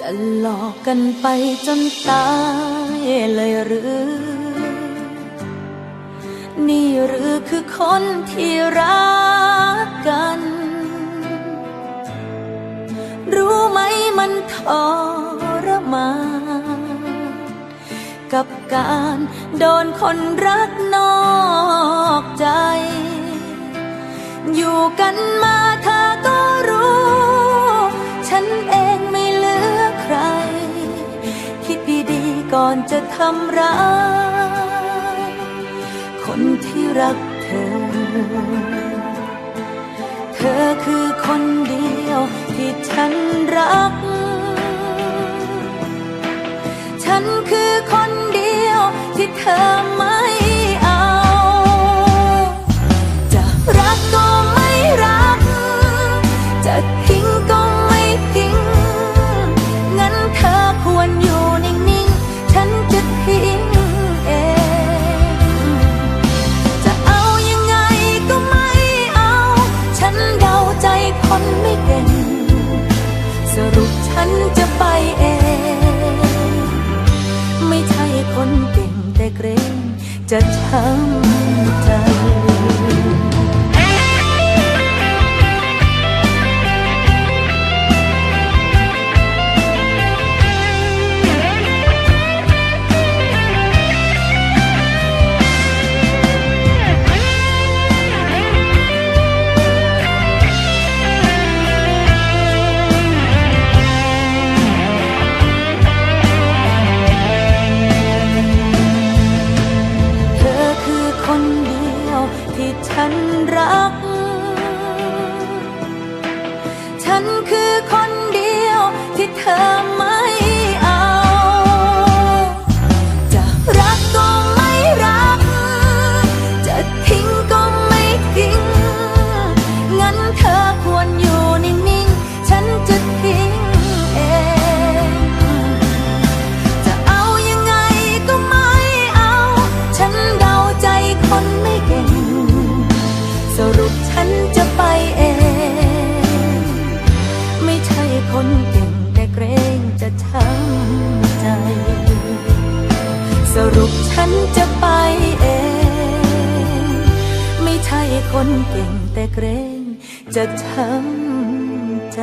จะหลอกันไปจนตายเลยหรือ นี่หรือคือคนที่รักกัน รู้ไหมมันทรมานกับการโดนคนรักนอก ก่อนจะทำร้ายคนที่รักเธอ เธอคือคนเดียวที่ฉันรัก ฉันคือคนเดียวที่เธอ คนเก่งแต่เกรงจะช้ำใจ รุปฉันจะไปเอง ไม่ใช่คนเก่งแต่เกรงจะช้ำใจ